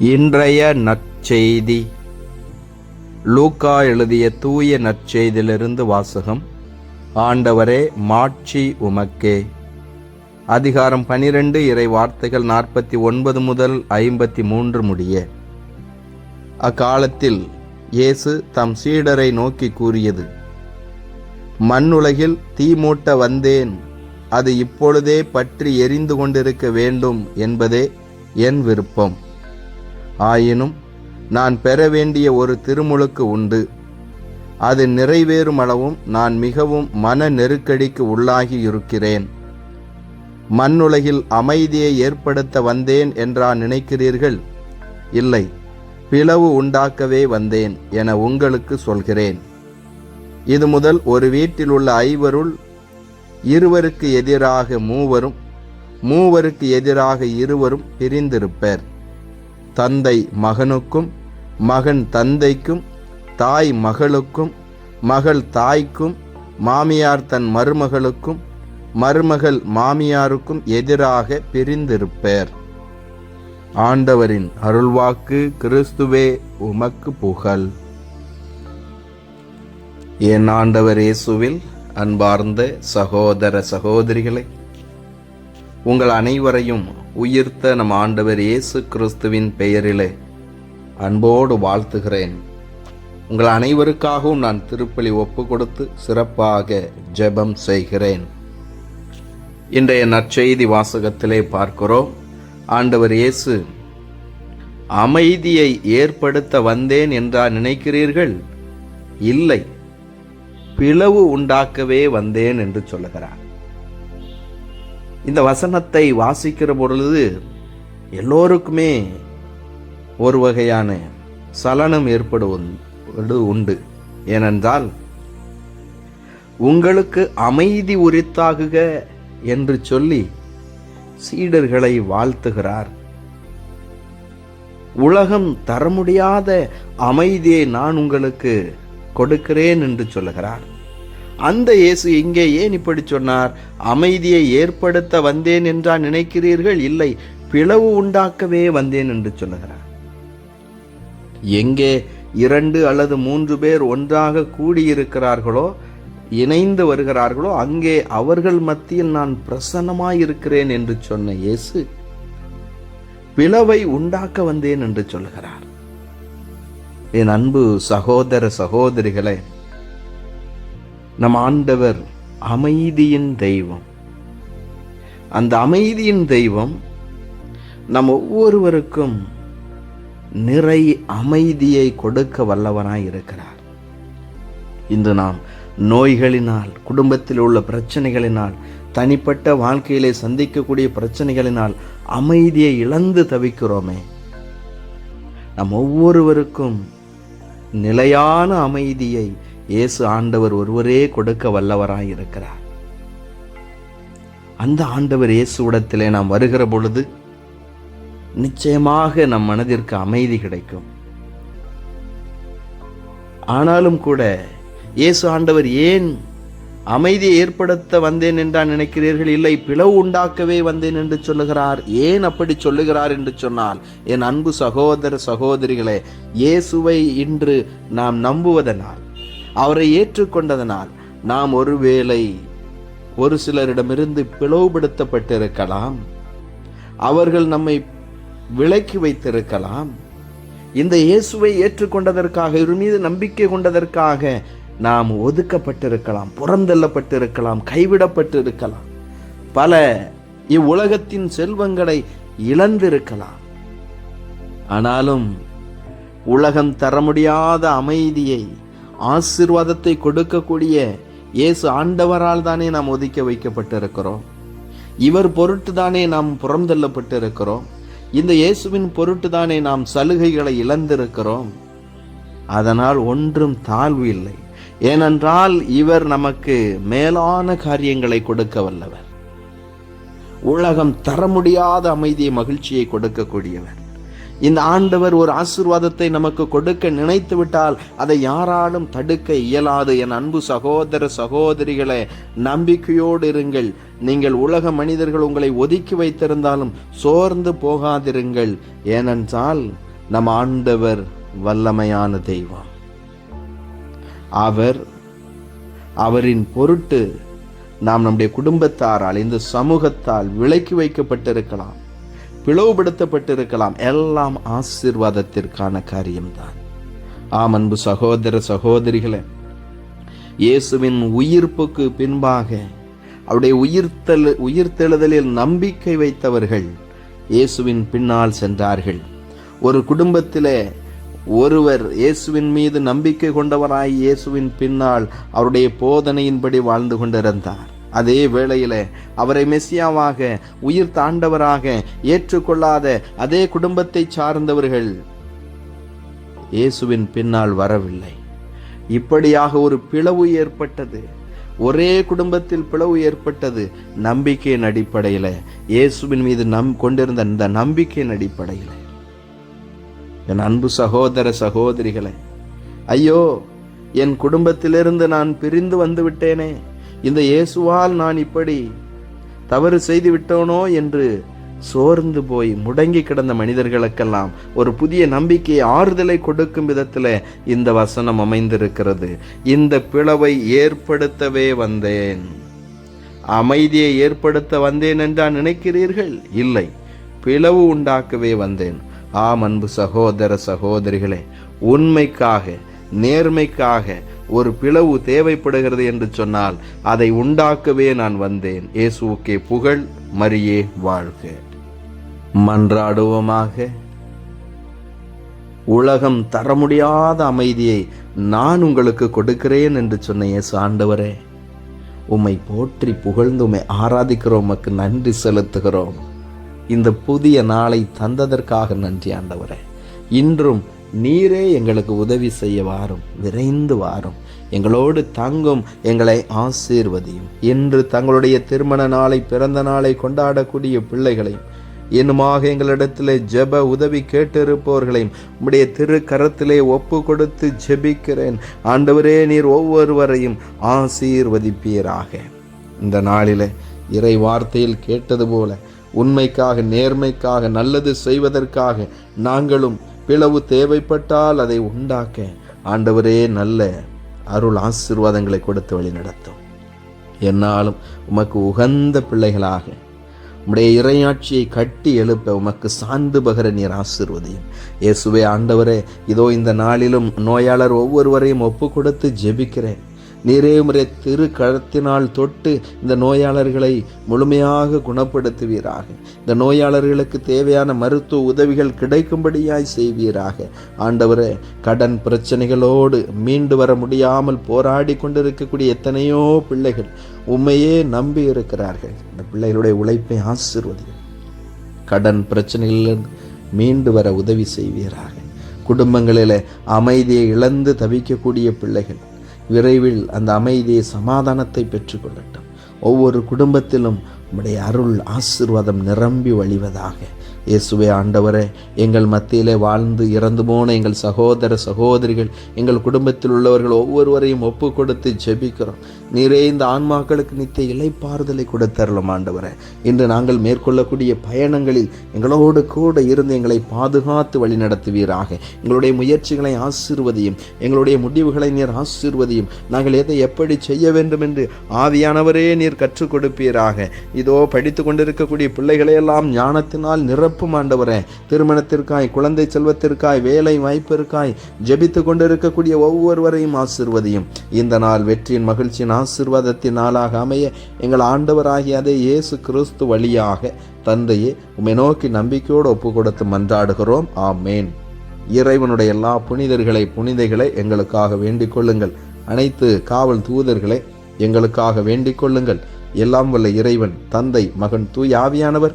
இன்றைய நற்செய்தி. லூக்கா எழுதிய தூய நற்செய்தியிலிருந்து வாசகம். ஆண்டவரே மாட்சி உமக்கே. அதிகாரம் பனிரெண்டு இறை வார்த்தைகள் நாற்பத்தி ஒன்பது முதல் ஐம்பத்தி மூன்று முடிய. அக்காலத்தில் இயேசு தம் சீடரை நோக்கி கூறியது மண்ணுலகில் தீ மூட்ட வந்தேன். அது இப்பொழுதே பற்றி எரிந்து கொண்டிருக்க வேண்டும் என்பதே என் விருப்பம். ஆயினும் நான் பெற வேண்டிய ஒரு திருமுழுக்கு உண்டு. அது நிறைவேறும் அளவும் நான் மிகவும் மன நெருக்கடிக்கு உள்ளாகி இருக்கிறேன். மண்ணுலகில் அமைதியை ஏற்படுத்த வந்தேன் என்றா நினைக்கிறீர்கள்? இல்லை பிளவு உண்டாக்கவே வந்தேன் என உங்களுக்கு சொல்கிறேன். இது முதல் ஒரு வீட்டில் உள்ள ஐவருள் இருவருக்கு எதிராக மூவரும் மூவருக்கு எதிராக இருவரும் பிரிந்திருப்பர். தந்தை மகனுக்கும் மகன் தந்தைக்கும் தாய் மகளுக்கும் மகள் தாய்க்கும் மாமியார் தன் மருமகளுக்கும் மருமகள் மாமியாருக்கும் எதிராக பிரிந்திருப்பர். ஆண்டவரின் அருள்வாக்கு கிறிஸ்துவே உமக்கு புகழ். என் ஆண்டவர் இயேசுவில் அன்பார்ந்த சகோதர சகோதரிகளை உங்கள் அனைவரையும் உயிர்த்த நம் ஆண்டவர் இயேசு கிறிஸ்துவின் பெயரிலே அன்போடு வாழ்த்துகிறேன். உங்கள் அனைவருக்காகவும் நான் திருப்பலி ஒப்பு கொடுத்து சிறப்பாக ஜெபம் செய்கிறேன். இன்றைய நற்செய்தி வாசகத்திலே பார்க்கிறோம். ஆண்டவர் இயேசு அமைதியை ஏற்படுத்த வந்தேன் என்றா நினைக்கிறீர்கள்? இல்லை. பிளவு உண்டாக்கவே வந்தேன் என்று சொல்லுகிறார். இந்த வசனத்தை வாசிக்கிற பொழுது எல்லோருக்குமே ஒரு வகையான சலனம் ஏற்படுவது உண்டு. ஏனென்றால் உங்களுக்கு அமைதி உரித்தாகுக என்று சொல்லி சீடர்களை வாழ்த்துகிறார். உலகம் தர முடியாத அமைதியை நான் உங்களுக்கு கொடுக்கிறேன் என்று சொல்லுகிறார். அந்த இயேசு இங்கே ஏன் இப்படி சொன்னார்? அமைதியை ஏற்படுத்த வந்தேன் என்றா நினைக்கிறீர்கள்? இல்லை பிளவு உண்டாக்கவே வந்தேன் என்று சொல்லுகிறார். எங்கே இரண்டு அல்லது மூன்று பேர் ஒன்றாக கூடியிருக்கிறார்களோ இணைந்து வருகிறார்களோ அங்கே அவர்கள் மத்தியில் நான் பிரசன்னமாயிருக்கிறேன் என்று சொன்ன இயேசு பிளவை உண்டாக்க வந்தேன் என்று சொல்லுகிறார். என் அன்பு சகோதர சகோதரிகளே நம் ஆண்டவர் அமைதியின் தெய்வம். அந்த அமைதியின் தெய்வம் நம் ஒவ்வொருவருக்கும் நிறை அமைதியை கொடுக்க வல்லவனாய் இருக்கிறார். இன்று நாம் நோய்களினால் குடும்பத்தில் உள்ள பிரச்சனைகளினால் தனிப்பட்ட வாழ்க்கையிலே சந்திக்கக்கூடிய பிரச்சனைகளினால் அமைதியை இழந்து தவிக்கிறோமே. நம் ஒவ்வொருவருக்கும் நிலையான அமைதியை இயேசு ஆண்டவர் ஒருவரே கொடுக்க வல்லவராய் இருக்கிறார். அந்த ஆண்டவர் இயேசுவிடத்திலே நாம் வருகிற பொழுது நிச்சயமாக நம் மனதிற்கு அமைதி கிடைக்கும். ஆனாலும் கூட இயேசு ஆண்டவர் ஏன் அமைதியை ஏற்படுத்த வந்தேன் என்றா நினைக்கிறீர்கள்? இல்லை பிளவு உண்டாக்கவே வந்தேன் என்று சொல்லுகிறார். ஏன் அப்படி சொல்லுகிறார் என்று சொன்னால் என் அன்பு சகோதர சகோதரிகளே இயேசுவை இன்று நாம் நம்புவதனால் அவரை ஏற்றுக்கொண்டதனால் நாம் ஒருவேளை ஒரு சிலரிடமிருந்து பிளவுபடுத்தப்பட்டிருக்கலாம். அவர்கள் நம்மை விலக்கி வைத்திருக்கலாம். இந்த இயேசுவை ஏற்றுக்கொண்டதற்காக இவர் மீது நம்பிக்கை கொண்டதற்காக நாம் ஒதுக்கப்பட்டிருக்கலாம் புறந்தள்ளப்பட்டிருக்கலாம் கைவிடப்பட்டிருக்கலாம். பல இவ்வுலகத்தின் செல்வங்களை இழந்திருக்கலாம். ஆனாலும் உலகம் தர முடியாத அமைதியை ஆசிர்வாதத்தை கொடுக்கக்கூடிய இயேசு ஆண்டவரால் தானே நாம் ஒதுக்க வைக்கப்பட்டிருக்கிறோம். இவர் பொருட்டு தானே நாம் புறந்தள்ளப்பட்டிருக்கிறோம் இந்த இயேசுவின் பொருட்டு தானே நாம் சலுகைகளை இழந்திருக்கிறோம். அதனால் ஒன்றும் தாழ்வு இல்லை. ஏனென்றால் இவர் நமக்கு மேலான காரியங்களை கொடுக்க வல்லவர். உலகம் தர முடியாத அமைதியை மகிழ்ச்சியை கொடுக்கக்கூடியவர். இந்த ஆண்டவர் ஒரு ஆசிர்வாதத்தை நமக்கு கொடுக்க நினைத்து விட்டால் அதை யாராலும் தடுக்க இயலாது. என் அன்பு சகோதர சகோதரிகளை நம்பிக்கையோடு இருங்கள். நீங்கள் உலக மனிதர்கள் உங்களை ஒதுக்கி வைத்திருந்தாலும் சோர்ந்து போகாதிருங்கள். ஏனென்றால் நம் ஆண்டவர் வல்லமையான தெய்வம். அவர் அவரின் பொருட்டு நாம் நம்முடைய குடும்பத்தாரால் இந்த சமூகத்தால் விலக்கி வைக்கப்பட்டிருக்கலாம். பிளவுபடுத்தப்பட்டிருக்கலாம். எல்லாம் ஆசீர்வாதத்திற்கான காரியம்தான். ஆம் அன்பு சகோதர சகோதரிகளே இயேசுவின் உயிர்ப்புக்கு பின்பாக அவருடைய உயிர்த்தெழு உயிர்த்தெழுதலில் நம்பிக்கை வைத்தவர்கள் இயேசுவின் பின்னால் சென்றார்கள். ஒரு குடும்பத்திலே ஒருவர் இயேசுவின் மீது நம்பிக்கை கொண்டவராய் இயேசுவின் பின்னால் அவருடைய போதனையின்படி வாழ்ந்து கொண்டிருந்தார். அதே வேளையில் அவரை மெஸ்ஸியாவாக உயிர் தாண்டவராக ஏற்றுக்கொள்ளாத அதே குடும்பத்தை சார்ந்தவர்கள் இயேசுவின் பின்னால் வரவில்லை. இப்படியாக ஒரு பிளவு ஏற்பட்டது. ஒரே குடும்பத்தில் பிளவு ஏற்பட்டது. நம்பிக்கையின் அடிப்படையில் இயேசுவின் மீது நம் கொண்டிருந்த இந்த நம்பிக்கையின் அடிப்படையில். என் அன்பு சகோதர சகோதரிகளை ஐயோ என் குடும்பத்திலிருந்து நான் பிரிந்து வந்து விட்டேனே இந்த இயேசுவால் நான் இப்படி தவறு செய்து விட்டோனோ என்று சோர்ந்து போய் முடங்கி கிடந்த மனிதர்களுக்கெல்லாம் ஒரு புதிய நம்பிக்கையை ஆறுதலை கொடுக்கும் விதத்தில் இந்த வசனம் அமைந்திருக்கிறது. இந்த பிளவை ஏற்படுத்தவே வந்தேன். அமைதியை ஏற்படுத்த வந்தேன் என்றா நினைக்கிறீர்கள்? இல்லை. பிளவு உண்டாக்கவே வந்தேன். ஆம் அன்பு சகோதர சகோதரிகளே உண்மைக்காக நேர்மைக்காக ஒரு பிளவு தேவைப்படுகிறது என்று சொன்னால் அதை உண்டாக்கவே நான் வந்தேன். இயேசுக்கே புகழ் மரியே வாழ்க. மன்றாடுவோமாக. உலகம் தர முடியாத அமைதியை நான் உங்களுக்கு கொடுக்கிறேன் என்று சொன்ன இயேசு ஆண்டவரே உம்மை போற்றி புகழ்ந்து உம்மை ஆராதிக்கிறோம் உமக்கு நன்றி செலுத்துகிறோம். இந்த புதிய நாளை தந்ததற்காக நன்றி ஆண்டவரே. இன்றும் நீரே எங்களுக்கு உதவி செய்ய வாரும் விரைந்து வாரும். எங்களோடு தங்கும் எங்களை ஆசீர்வதியும். இன்று தங்களுடைய திருமண நாளை பிறந்த நாளை கொண்டாடக்கூடிய பிள்ளைகளையும் இன்னுமாக எங்களிடத்தில் ஜெப உதவி கேட்டிருப்பவர்களையும் உம்முடைய திரு கரத்திலே ஒப்பு கொடுத்து ஜெபிக்கிறேன். ஆண்டவரே நீர் ஒவ்வொருவரையும் ஆசீர்வதிப்பீராக. இந்த நாளில் இறை வார்த்தையில் கேட்டது போல உண்மைக்காக நேர்மைக்காக நல்லது செய்வதற்காக நாங்களும் பிளவு தேவைப்பட்டால் அதை உண்டாக்க ஆண்டவரே நல்ல அருள் ஆசீர்வாதங்களை கொடுத்து வழி நடத்தும். என்னாலும் உமக்கு உகந்த பிள்ளைகளாக உம்முடைய இறையாட்சியை கட்டி எழுப்ப உமக்கு சான்று பகர நீர் ஆசிர்வதியும். இயேசுவே ஆண்டவரே இதோ இந்த நாளிலும் நோயாளர் ஒவ்வொருவரையும் ஒப்பு கொடுத்து ஜெபிக்கிறேன். நீரே முறை திரு கழத்தினால் தொட்டு இந்த நோயாளர்களை முழுமையாக குணப்படுத்துவீராக. இந்த நோயாளர்களுக்கு தேவையான மருத்துவ உதவிகள் கிடைக்கும்படியாய் செய்வீராக. ஆண்டவரே கடன் பிரச்சனைகளோடு மீண்டு வர முடியாமல் போராடி கொண்டிருக்கக்கூடிய எத்தனையோ பிள்ளைகள் உண்மையே நம்பி இருக்கிறார்கள். இந்த பிள்ளைகளுடைய உழைப்பை ஆசிர்வதியும் கடன் பிரச்சனைகளிலிருந்து மீண்டு வர உதவி செய்வீராக. குடும்பங்களில் அமைதியை இழந்து தவிக்கக்கூடிய பிள்ளைகள் விரைவில் அந்த அமைதியை சமாதானத்தை பெற்றுக்கொள்ளட்டும். ஒவ்வொரு குடும்பத்திலும் உம்முடைய அருள் ஆசிர்வாதம் நிரம்பி வழிவதாக. இயேசுவே ஆண்டவரே எங்கள் மத்தியிலே வாழ்ந்து இறந்து போன எங்கள் சகோதர சகோதரிகள் எங்கள் குடும்பத்தில் உள்ளவர்கள் ஒவ்வொருவரையும் ஒப்பு கொடுத்து ஜெபிக்கிறோம். நீரே இந்த ஆன்மாக்களுக்கு நித்திய இலைப்பாறுதலை கொடுத்தரலாம் ஆண்டவரே. இன்று நாங்கள் மேற்கொள்ளக்கூடிய பயணங்களில் எங்களோடு கூட இருந்து எங்களை பாதுகாத்து வழிநடத்துவீராக. எங்களுடைய முயற்சிகளை ஆசீர்வதியும் எங்களுடைய முடிவுகளை நீர் ஆசீர்வதியும். நாங்கள் எதை எப்படி செய்ய வேண்டும் என்று ஆவியானவரே நீர் கற்றுக் கொடுப்பீராக. இதோ படித்து கொண்டிருக்கக்கூடிய பிள்ளைகளையெல்லாம் ஞானத்தினால் நிரப்ப நிரப்பும் ஆண்டவரே. திருமணத்திற்காய் குழந்தை செல்வத்திற்காய் வேலை வாய்ப்பிற்காய் ஜெபித்து கொண்டிருக்கக்கூடிய ஒவ்வொருவரையும் ஆசிர்வதியும். இந்த நாள் வெற்றியின் மகிழ்ச்சியின் ஆசிர்வாதத்தின் நாளாக அமைய எங்கள் ஆண்டவராகிய அதே இயேசு கிறிஸ்து வழியாக தந்தையே உமை நோக்கி நம்பிக்கையோடு ஒப்பு கொடுத்து மன்றாடுகிறோம். ஆமேன். இறைவனுடைய எல்லா புனிதர்களை புனிதைகளை எங்களுக்காக வேண்டிக் கொள்ளுங்கள். அனைத்து காவல் தூதர்களை எங்களுக்காக வேண்டிக் கொள்ளுங்கள். எல்லாம் வல்ல இறைவன் தந்தை மகன் தூய் ஆவியானவர்